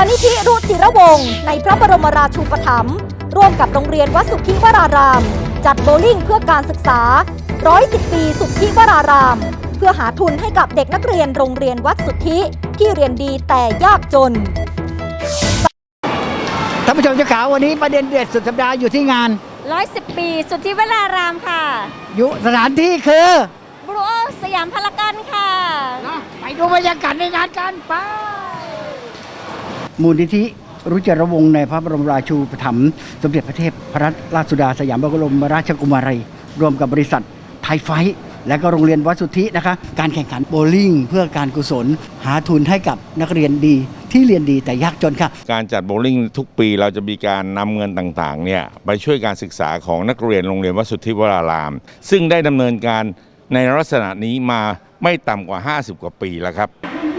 ลนิธิรุจิระวงศ์ในพระบรมราชูปถัมภ์ร่วมกับโรงเรียนวัดสุทธิวราราม จัดโบว์ลิ่งเพื่อการศึกษา 110 ปีสุทธิวราราม เพื่อหาทุนให้กับเด็กนักเรียนโรงเรียนวัดสุทธิที่เรียนดีแต่ยากจนท่านผู้ชมเจ้าขาวันนี้ประเด็นเด็ดสุดสัปดาห์อยู่ที่งานร้อยสิบปีสุทธิเวลารามค่ะอยู่สถานที่คือบรูโอสยามพารากอนค่ะ ไปดูบรรยากาศในงานกันไป มูลนิธิรุจรวงศ์ในพระบรมราชูปถัมภ์สมเด็จพระเทพพระราชสุดาสยามบรมราชกุมารีร่วมกับบริษัทไทยไฟท์และก็โรงเรียนวัดสุทธินะคะ การแข่งขันโบว์ลิ่งเพื่อการกุศล หาทุนให้กับนักเรียนดีที่เรียนดีแต่ยากจนค่ะ การจัดโบว์ลิ่งทุกปีเราจะมีการนำเงินต่างๆเนี่ยไปช่วยการศึกษาของนักเรียนโรงเรียนวัดสุทธิวราราม ซึ่งได้ดำเนินการ ในลักษณะนี้มาไม่ต่ำกว่า 50 กว่าปีแล้วครับ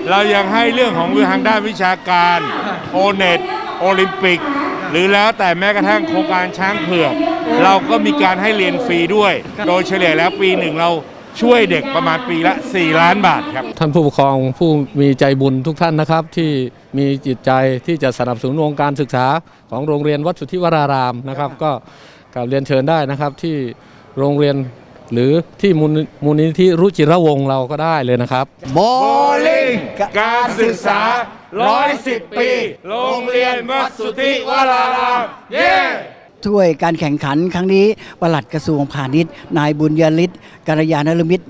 เรายังให้เรื่องของทางด้านวิชาการโอเน็ตโอลิมปิก หรือแล้วแต่แม้กระทั่งโครงการช้างเผือก เราก็มีการให้เรียนฟรีด้วย โดยเฉลี่ยแล้วปีหนึ่งเราช่วยเด็กประมาณปีละ 4 ล้านบาทครับ ท่านผู้ปกครองผู้มีใจบุญทุกท่านนะครับ ที่มีจิตใจที่จะสนับสนุนวงการศึกษาของโรงเรียนวัดสุทธิวรารามนะครับ ก็กราบเรียนเชิญได้นะครับที่โรงเรียน หรือที่มูลมูลนิธิรุจิระวงศ์เราก็ได้เลยนะครับโบลิ่งการศึกษา 110 ปี โรงเรียนวัดสุทธิวราราม เย้ช่วยการแข่งขันครั้งนี้ปลัดกระทรวงพาณิชย์ นายบุญยฤทธิ์กัลยาณรมิตร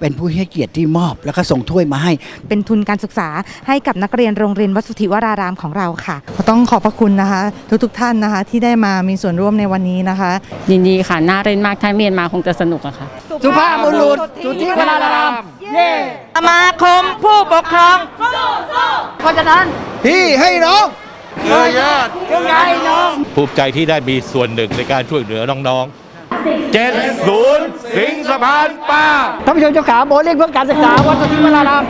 เป็นผู้ให้เกียรติที่มอบ แล้วก็ส่งถ้วยมาให้ เป็นทุนการศึกษาให้กับนักเรียนโรงเรียนวัดสุทธิวรารามของเราค่ะก็ต้องขอบพระคุณนะคะ ทุกๆท่านนะคะ ที่ได้มามีส่วนร่วมในวันนี้นะคะ ยินดีค่ะน่าเล่นมากถ้าเรียนมาคงจะสนุกอะค่ะ สุภาพบุรุษสุทธิวรารามเย้สมาคมผู้ปกครองเพราะฉะนั้นพี่ให้น้องเยอะยอดเรื่องไงน้องภูมิใจที่ได้มีส่วนหนึ่งในการช่วยเหลือน้องๆ เจ็ดศูนย์สิงสะพานป้าท่านผู้ชมเจ้าขาโบเรียกเพื่อการศึกษาวัดสุทธิวราราม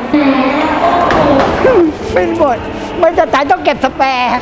เป็นบทไม่จะตายต้องเก็บสแปร์